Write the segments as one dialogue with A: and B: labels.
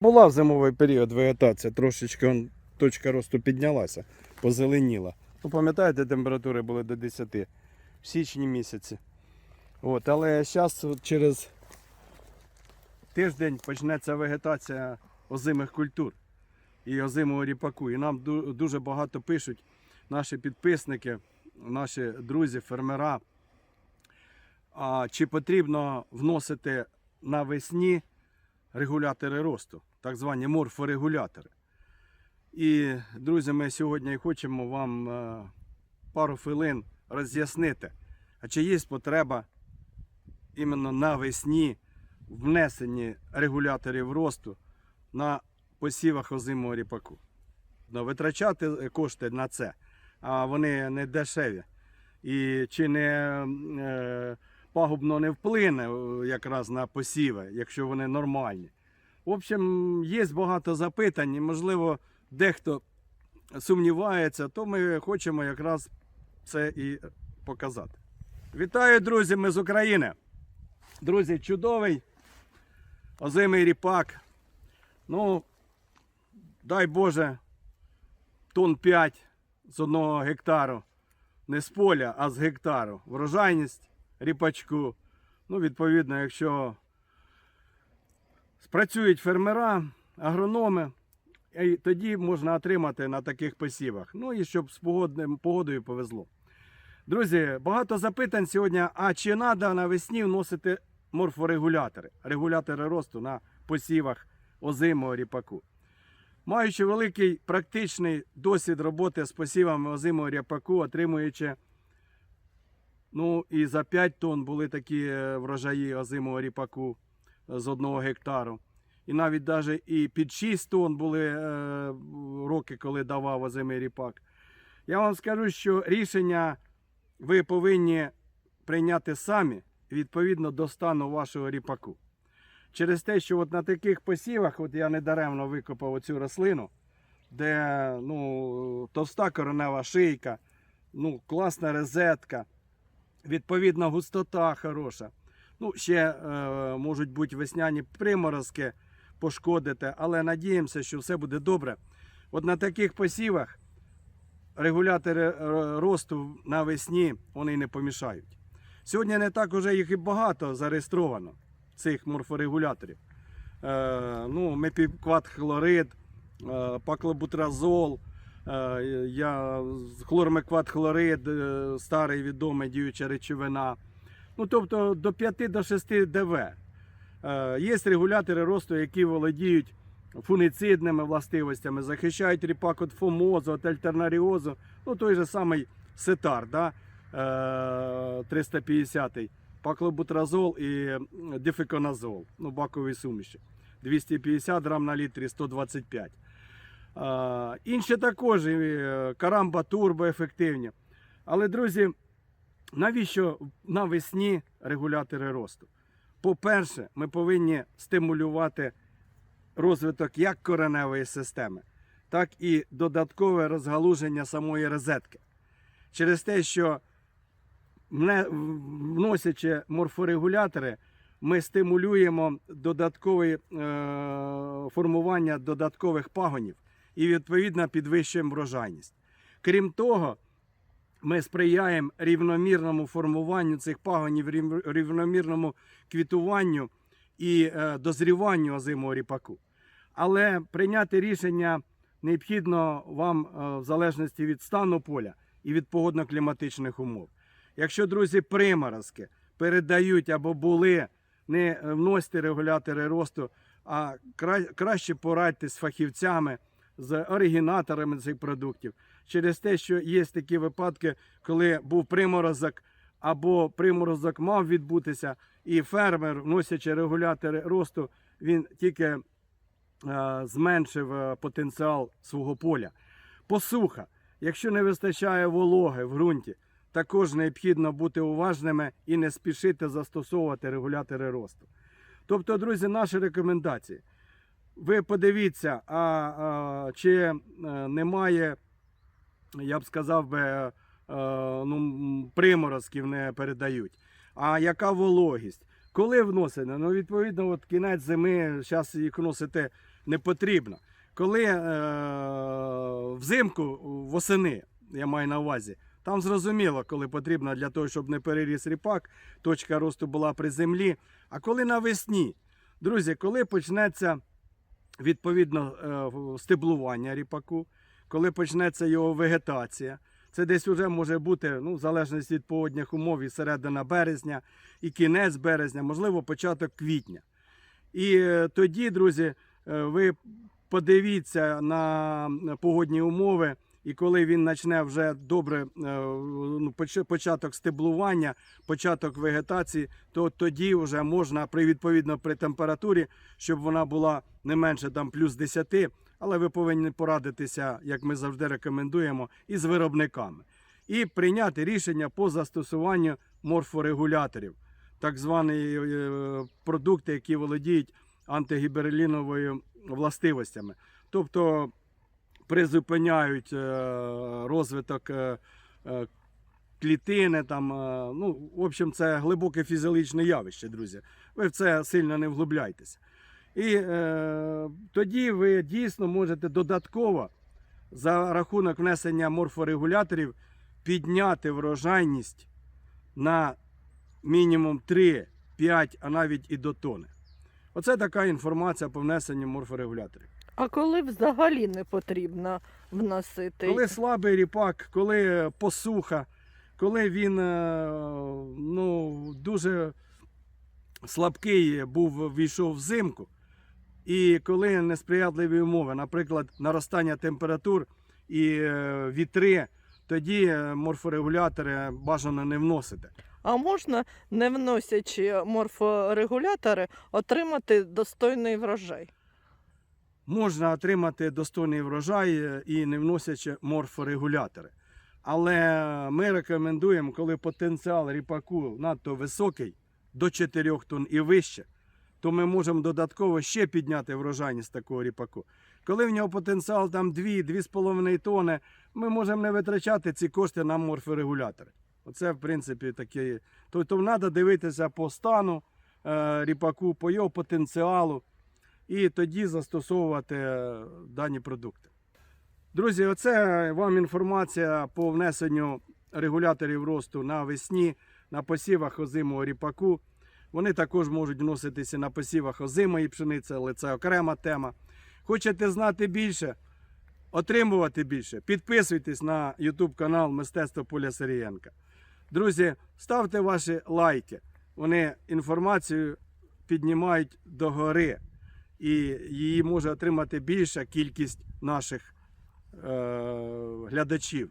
A: Була в зимовий період вегетація, трошечки он, точка росту піднялася, позеленіла. Ну, пам'ятаєте, температури були до 10 в січні місяці. От, але зараз через тиждень почнеться вегетація озимих культур і озимого ріпаку. І нам дуже багато пишуть наші підписники, наші друзі, фермера. А чи потрібно вносити навесні регулятори росту, так звані морфорегулятори. І, друзі, ми сьогодні хочемо вам е, пару хвилин роз'яснити, а чи є потреба іменно навесні внесені регуляторів росту на посівах озимого ріпаку. Ну, витрачати кошти на це, а вони не дешеві. І чи не е, пагубно не вплине е, якраз на посіви, якщо вони нормальні. В общем, є багато запитань, і, можливо, дехто сумнівається, то ми хочемо якраз це і показати. Вітаю, друзі! Ми з України. Друзі, чудовий озимий ріпак. Ну, дай Боже, тонн 5 з одного гектару. Не з поля, а з гектару. Врожайність ріпачку. Ну, відповідно, якщо спрацюють фермера, агрономи, і тоді можна отримати на таких посівах. Ну і щоб з погодою повезло. Друзі, багато запитань сьогодні. А чи треба навесні вносити морфорегулятори, регулятори росту на посівах озимого ріпаку? Маючи великий практичний досвід роботи з посівами озимого ріпаку, отримуючи Ну і за 5 тонн були такі е, врожаї озимого ріпаку з одного гектару. І навіть даже і під 6 тонн були е, роки, коли давав озимий ріпак. Я вам скажу, що рішення ви повинні прийняти самі відповідно до стану вашого ріпаку. Через те, що от на таких посівах, от я недаремно викопав оцю рослину, де ну, товста коренева шийка, ну, класна розетка відповідна густота хороша. Ну, ще е, можуть бути весняні приморозки пошкодити, але надіємося, що все буде добре. От на таких посівах регулятори е, росту навесні вони не помішають. Сьогодні не так уже їх і багато зареєстровано, цих морфорегуляторів. Е, ну, мепікват хлорид, е, паклобутразол, Е, я, хлормекват хлорид, е, старий відомий діюча речовина. Ну, тобто до 5 до 6 ДВ. Е, Є регулятори росту, які володіють фуніцидними властивостями, захищають ріпак від фомозу, від альтернаріозу. Ну, той же самий сетар, да? е, 350 паклобутразол і дифеконазол, ну, бакові суміші. 250 грам на літрі, 125. А, інші також е, карамба турбо ефективні. Але, друзі, навіщо навесні регулятори росту? По-перше, ми повинні стимулювати розвиток як кореневої системи, так і додаткове розгалуження самої розетки. Через те, що вносячи морфорегулятори, ми стимулюємо додаткове формування додаткових пагонів і відповідно підвищуємо врожайність. Крім того, ми сприяємо рівномірному формуванню цих пагонів, рівномірному квітуванню і е, дозріванню озимого ріпаку. Але прийняти рішення необхідно вам е, в залежності від стану поля і від погодно-кліматичних умов. Якщо, друзі, приморозки передають або були, не вносьте регулятори росту, а кра- краще порадьте з фахівцями, з оригінаторами цих продуктів. Через те, що є такі випадки, коли був приморозок, або приморозок мав відбутися, і фермер, вносячи регулятори росту, він тільки е, зменшив е, потенціал свого поля. Посуха. Якщо не вистачає вологи в ґрунті, також необхідно бути уважними і не спішити застосовувати регулятори росту. Тобто, друзі, наші рекомендації. Ви подивіться, а, а чи е, немає, я б сказав би, е, ну, приморозків не передають. А яка вологість? Коли вносите? Ну, відповідно, от кінець зими, зараз їх вносите не потрібно. Коли е, взимку, восени, я маю на увазі, там зрозуміло, коли потрібно для того, щоб не переріс ріпак, точка росту була при землі. А коли навесні, друзі, коли почнеться відповідно е, стеблування ріпаку, коли почнеться його вегетація, це десь вже може бути, ну, в залежності від погодних умов, і середина березня, і кінець березня, можливо, початок квітня. І е, тоді, друзі, е, ви подивіться на погодні умови, і коли він почне вже добре е, ну, початок стеблування, початок вегетації, то тоді вже можна при відповідно при температурі, щоб вона була не менше там плюс 10, але ви повинні порадитися, як ми завжди рекомендуємо, із виробниками. І прийняти рішення по застосуванню морфорегуляторів, так звані е, продукти, які володіють антигіберліновою властивостями. Тобто призупиняють е, розвиток е, е, клітини. Там, ну, в общем, це глибоке фізіологічне явище, друзі. Ви в це сильно не вглубляйтеся. І е, тоді ви дійсно можете додатково за рахунок внесення морфорегуляторів підняти врожайність на мінімум 3, 5, а навіть і до тони. Оце така інформація по внесенню морфорегуляторів.
B: А коли взагалі не потрібно вносити?
A: Коли слабий ріпак, коли посуха, коли він е, ну, дуже слабкий був, війшов взимку, і коли несприятливі умови, наприклад, наростання температур і е, вітри, тоді е, морфорегулятори бажано не вносити.
B: А можна, не вносячи морфорегулятори, отримати достойний врожай?
A: Можна отримати достойний врожай е, і не вносячи морфорегулятори. Але ми рекомендуємо, коли потенціал ріпаку надто високий, до 4 тонн і вище, то ми можемо додатково ще підняти врожайність такого ріпаку. Коли в нього потенціал там 2-2,5 тонни, ми можемо не витрачати ці кошти на морфорегулятори. Оце, в принципі, таке. Тобто треба дивитися по стану е, ріпаку, по його потенціалу і тоді застосовувати е, дані продукти. Друзі, оце вам інформація по внесенню регуляторів росту навесні на посівах озимого ріпаку. Вони також можуть вноситися на посівах озимої пшениці, але це окрема тема. Хочете знати більше, отримувати більше, підписуйтесь на YouTube канал Мистецтво Поля Сирієнка. Друзі, ставте ваші лайки. Вони інформацію піднімають догори і її може отримати більша кількість наших е, глядачів.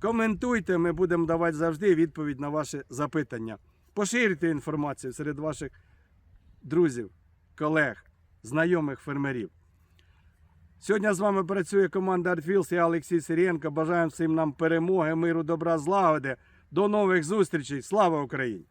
A: Коментуйте, ми будемо давати завжди відповідь на ваші запитання. Поширюйте інформацію серед ваших друзів, колег, знайомих фермерів. Сьогодні з вами працює команда Артфілс, я Олексій Сирієнко. Бажаємо всім нам перемоги, миру, добра, злагоди. До нових зустрічей. Слава Україні!